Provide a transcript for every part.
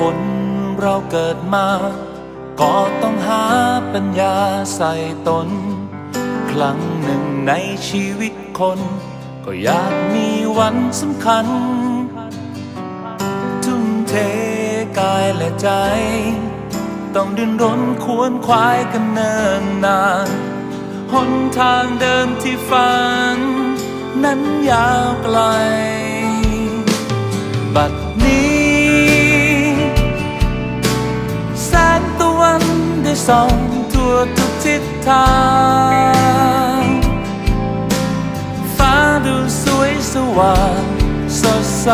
คนเราเกิดมา ก็ต้องหาปัญญาใส่ตน ครั้งหนึ่งในชีวิตคน ก็อยากมีวันสำคัญ ทุ่มเทกายและใจ ต้องดิ้นรนควนควายกันเนินนานหนทางเดินที่ฝัน นั้นยาวไกลบัดนี้ ได้ส่องทั่วทุกทิศทาง ฟ้าดูสวยสว่างสดใส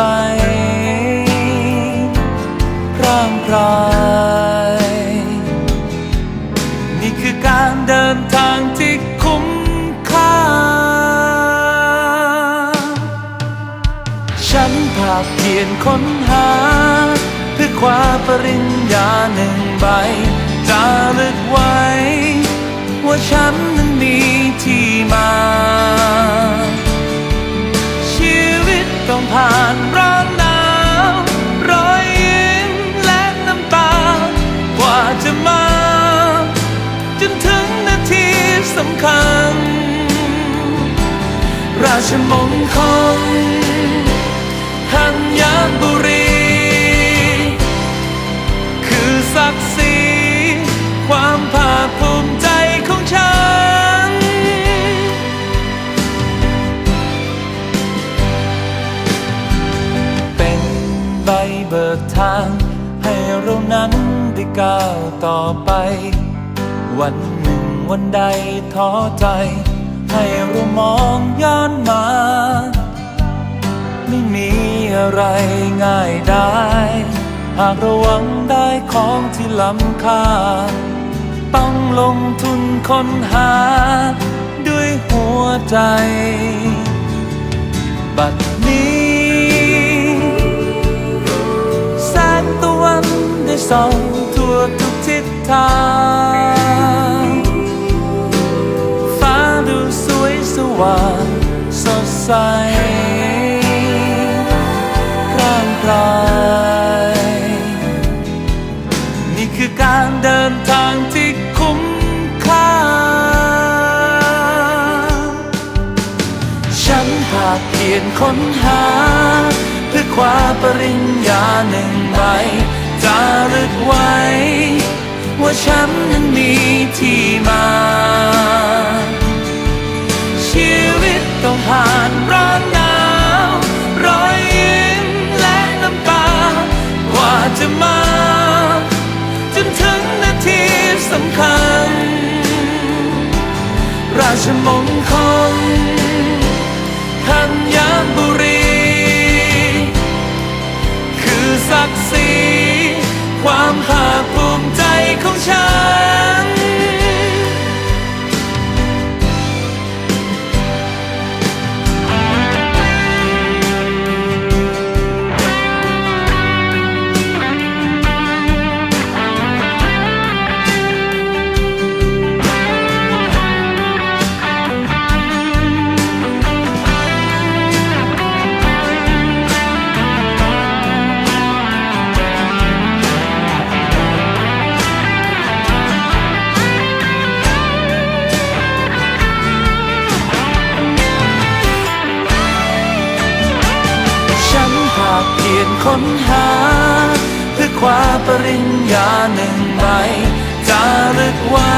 ร่างพรายนี่คือการเดินทางที่คุ้มค่า ฉันภาคเพียรค้นหา เพื่อคว้าปริญญา องผ่านร้อนหนาวรอยยิ้มและน้ำตา กว่าจะมา จนถึงนาทีสำคัญ ราชมงคลธัญบุรี คือศักดิ์ศรี ทาง ให้เรานั้นได้ก้าวต่อไป วันหนึ่งวันใดท้อใจ ให้เรามองย้อนมา ไม่มีอะไรง่ายได้ หากราหวังได้ของที่ล้ำค่า ต้องลงทุนค้นหา ด้วยหัวใจ บัด ส่องทั่วทุกทิศทางฟ้าดูสวยสว่างสดใสร่างกายนี่คือการเดินทางที่คุ้มค่า ฉันภาคเพียรค้นหา เพื่อคว้าปริญญาหนึ่งใบ ไว้ ว่าฉันนั้นมีที่มา ชีวิตต้องผ่านร้อนหนาวรอยยิ้มและน้ำตากว่าจะมา จนถึงนาทีสำคัญ ราชมงคลธัญบุรี ความภาคภูมิใจของฉัน ค้นหา เพื่อคว้าปริญญาหนึ่งใบจารึกไว้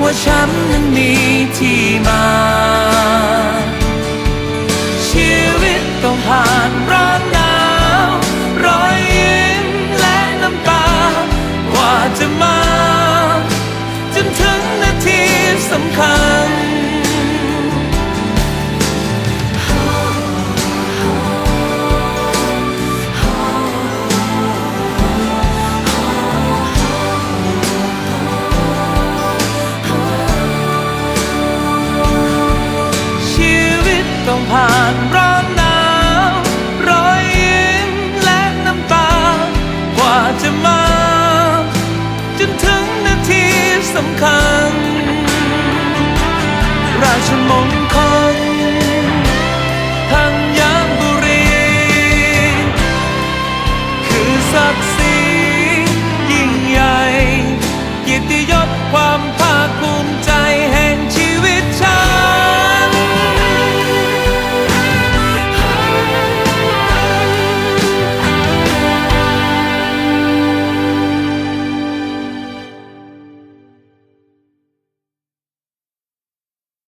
ว่าฉันนั้นมีที่มาำคัญ ราชมงคล